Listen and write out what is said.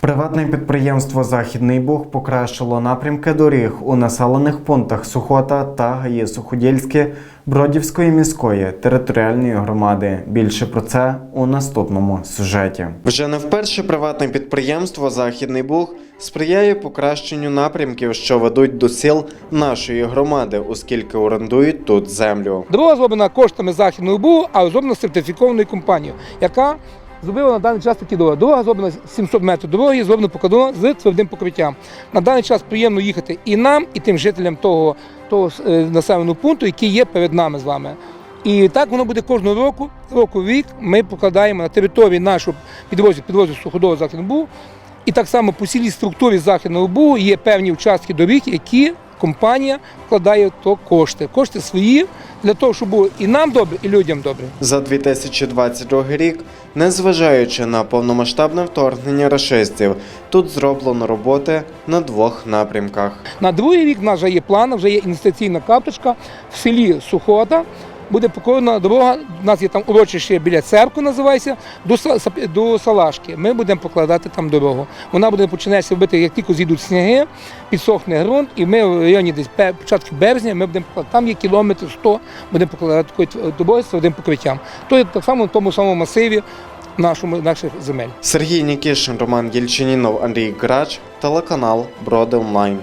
Приватне підприємство Західний Буг покращило напрямки доріг у населених пунктах Сухота та ГАІ Суходільське Бродівської міської територіальної громади. Більше про це у наступному сюжеті. Вже не вперше приватне підприємство Західний Буг сприяє покращенню напрямків, що ведуть до сіл нашої громади, оскільки орендують тут землю. Дорога зроблена коштами Західного БУ, а зроблена сертифікованою компанією, яка зробила на даний час такі дороги. Дорога зроблена 700 метрів дороги, зроблена покладена з твердим покриттям. На даний час приємно їхати і нам, і тим жителям того, того е, населеного пункту, який є перед нами з вами. І так воно буде кожного року, року в рік ми покладаємо на території нашого підрозділу, підрозділу суходолу Західного БУ. І так само по цілій структурі Західного БУ є певні участки доріг, які компанія вкладає в то кошти. Кошти свої для того, щоб було і нам добре, і людям добре. За 2022 рік, незважаючи на повномасштабне вторгнення рашистів, тут зроблено роботи на двох напрямках. На другий рік в нас вже є план, вже є інвестиційна карточка в селі Сухота. Буде покорена дорога. У нас є там урочище біля церкви, називається до до Салашки. Ми будемо покладати там дорогу. Вона буде починатися робити, як тільки зійдуть сніги, підсохне ґрунт, і ми в районі десь початку березня ми будемо покладати. Там є кілометр 100, будемо покладати дороги з твердим покриттям. То є так само в тому самому масиві нашому, наших земель. Сергій Нікішин, Роман Єльчинінов, Андрій Грач, телеканал Броди Онлайн.